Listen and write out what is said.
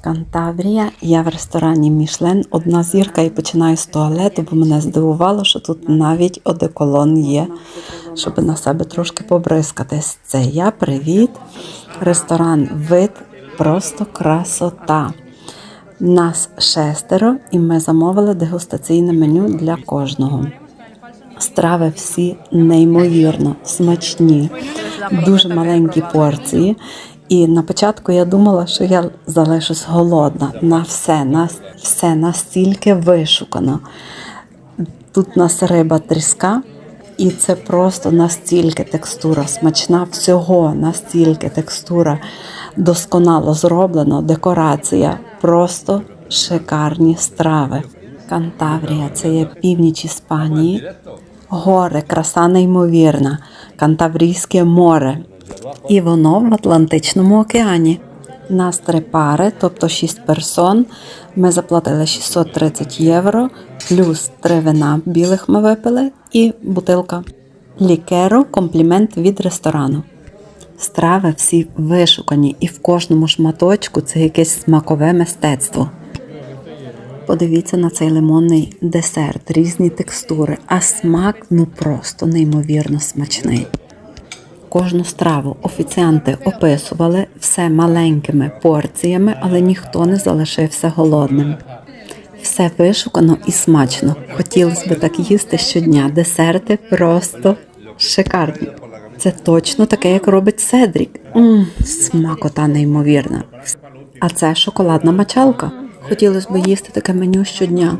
Кантабрія. Я в ресторані Мішлен. Одна зірка і починаю з туалету, бо мене здивувало, що тут навіть одеколон є, щоб на себе трошки побризкатись. Це я, привіт. Ресторан вид просто красота. Нас шестеро, і ми замовили дегустаційне меню для кожного. Страви всі неймовірно смачні, дуже маленькі порції. І на початку я думала, що я залишусь голодна на все, на все настільки вишукано. Тут у нас риба тріска, і це просто настільки текстура смачна, всього настільки текстура досконало зроблено, декорація, просто шикарні страви. Кантаврія це є північ Іспанії. Гори, краса неймовірна, Кантаврійське море. І воно в Атлантичному океані. Нас три пари, тобто 6 персон. Ми заплатили 630 євро, плюс три вина білих ми випили і бутилка лікеру, комплімент від ресторану. Страви всі вишукані, і в кожному шматочку це якесь смакове мистецтво. Подивіться на цей лимонний десерт, різні текстури, а смак ну просто неймовірно смачний. Кожну страву офіціанти описували все маленькими порціями, але ніхто не залишився голодним. Все вишукано і смачно. Хотілося б так їсти щодня. Десерти просто шикарні. Це точно таке, як робить Седрік. Мм, смакота неймовірна. А це шоколадна мачалка. Хотілося б їсти таке меню щодня.